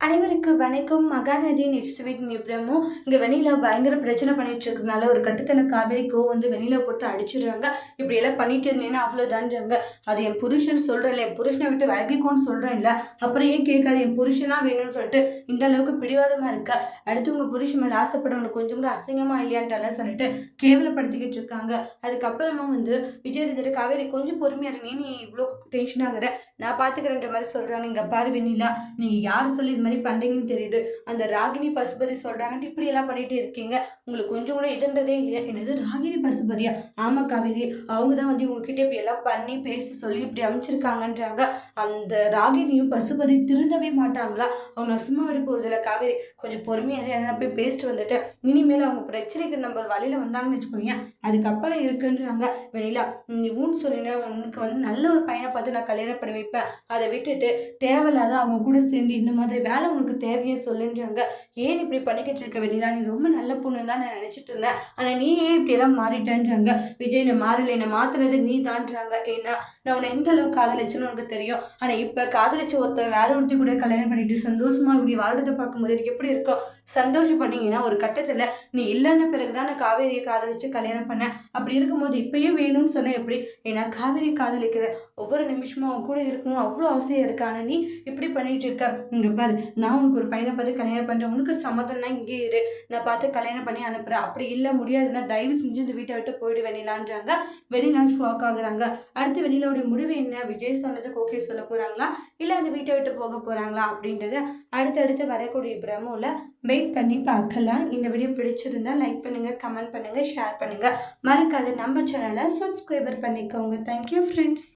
அனைவருக்கு வணக்கம். Mahanadi next week நிப்ரமும் இங்கே வெண்ணிலா பயங்கர பிரச்சனை பண்ணிட்டு இருக்கிறதுனால ஒரு கட்டத்தில் காவேரி கோ வந்து வெண்ணிலா போட்டு அடிச்சிடுறாங்க. இப்படி எல்லாம் பண்ணிட்டு இருந்தேன்னா அவ்வளோதான்றாங்க அது என் புருஷன் சொல்கிறேன்ல என் புருஷனை விட்டு விலகிக்கோன்னு சொல்கிறேன்ல அப்புறம் ஏன் கேட்காது என் புருஷனாக வேணும்னு சொல்லிட்டு இந்த அளவுக்கு பிடிவாதமாக இருக்க. அடுத்து உங்கள் புருஷன் மேலே ஆசைப்படவனுக்கு கொஞ்சம் கூட அசிங்கமாக இல்லையான்ட்டால சொல்லிட்டு கேவலப்படுத்திக்கிட்டு இருக்காங்க. அதுக்கப்புறமா வந்து விஜய் இருந்துட்டு காவேரி கொஞ்சம் பொறுமையாக இருங்க. நீ இவ்வளோ டென்ஷன் ஆகுற? நான் பார்த்துக்கிறேன்ற மாதிரி சொல்கிறாங்க இங்கே பாரு வெண்ணிலா நீங்கள் யார் சொல்லி இது மாதிரி பண்ணுறீங்கன்னு தெரியுது. அந்த ராகினி பசுபதி சொல்கிறாங்கன்ட்டு இப்படி எல்லாம் பண்ணிட்டு இருக்கீங்க. உங்களுக்கு கொஞ்சம் கூட இதுன்றதே இல்லையா? என்னது ராகினி பசுபதியா? ஆமாம் கவிதை அவங்க தான் வந்து உங்ககிட்ட இப்படி எல்லாம் பண்ணி பேசி சொல்லி இப்படி அமைச்சிருக்காங்கன்றாங்க. அந்த ராகினியும் பசுபதி திருந்தவே மாட்டாங்களா? அவங்க சும்மா விட போகிறதில்ல காவேரி. கொஞ்சம் பொறுமையாக இரு, நான் போய் பேசிட்டு வந்துட்டு இனிமேல் அவங்க பிரச்சனைக்கு நம்ம வழியில் வந்தாங்கன்னு வச்சுக்கோங்க. அதுக்கப்புறம் இருக்குன்றாங்க. வெளியில நீ ஊன்னு சொல்லினேன் உனக்கு வந்து நல்ல ஒரு பையனை பார்த்து நான் கல்யாணம் பண்ணி வைப்பேன். அதை விட்டுட்டு தேவையில்லாத அவங்க கூட சேர்ந்து இந்த மாதிரி வேலை உனக்கு தேவையே சொல்லுன்றாங்க. ஏன் இப்படி பண்ணிக்கிட்டு இருக்க வெளியில நீ ரொம்ப நல்ல பொண்ணு தான் நான் நினச்சிட்டு இருந்தேன். ஆனால் நீ ஏன் இப்படியெல்லாம் மாறிட்டேன்றாங்க? விஜய் என்னை மாறல என்னை மாத்துனது நீ தான்றாங்க ஏன்னா நான் உன்னை எந்த அளவுக்கு காதலிச்சுன்னு உனக்கு தெரியும். ஆனால் இப்போ காதலிச்ச ஒருத்தர் வேற ஒருத்தி கூட கல்யாணம் பண்ணிட்டு சந்தோஷமா இப்படி வாழ்றதை பார்க்கும்போது எனக்கு எப்படி இருக்கும் சந்தோஷம் பண்ணீங்கன்னா ஒரு கட்டத்தில் நீ இல்லைன்ன பிறகு தான் நான் காவேரியை காதலிச்சு கல்யாணம் பண்ணேன் அப்படி இருக்கும்போது இப்பயும் வேணும்னு சொன்னேன் எப்படி? ஏன்னா காவேரி காதலிக்கிற ஒவ்வொரு நிமிஷமும் அவன் கூட இருக்கணும் அவ்வளோ அவசியம் இருக்கான நீ இப்படி பண்ணிட்டு இருக்க. இங்கே பாரு நான் உனக்கு ஒரு பையனை பார்த்து கல்யாணம் பண்ணுறேன் உனக்கு சம்மதம்னா இங்கே இரு. நான் பார்த்து கல்யாணம் பண்ணி அனுப்புகிறேன் அப்படி இல்லை முடியாதுன்னா தயவு செஞ்சு இந்த வீட்டை விட்டு போயிடு வெண்ணிலான்றாங்க. வெண்ணிலா ஷாக் ஆகுறாங்க. அடுத்து வெண்ணிலாவுடைய முடிவு என்ன? விஜய் சொன்னதுக்கு ஓகே சொல்ல போறாங்களா? இல்லை அந்த வீட்டை விட்டு போக போறாங்களா? அப்படின்றத அடுத்தடுத்து வரக்கூடிய பிரமோல வெயிட் பண்ணி பார்க்கலாம். இந்த வீடியோ பிடிச்சிருந்தா லைக் பண்ணுங்கள் கமெண்ட் பண்ணுங்க ஷேர் பண்ணுங்க. மறக்காது நம்ம சேனலை சப்ஸ்கிரைபர் பண்ணிக்கோங்க. Thank you friends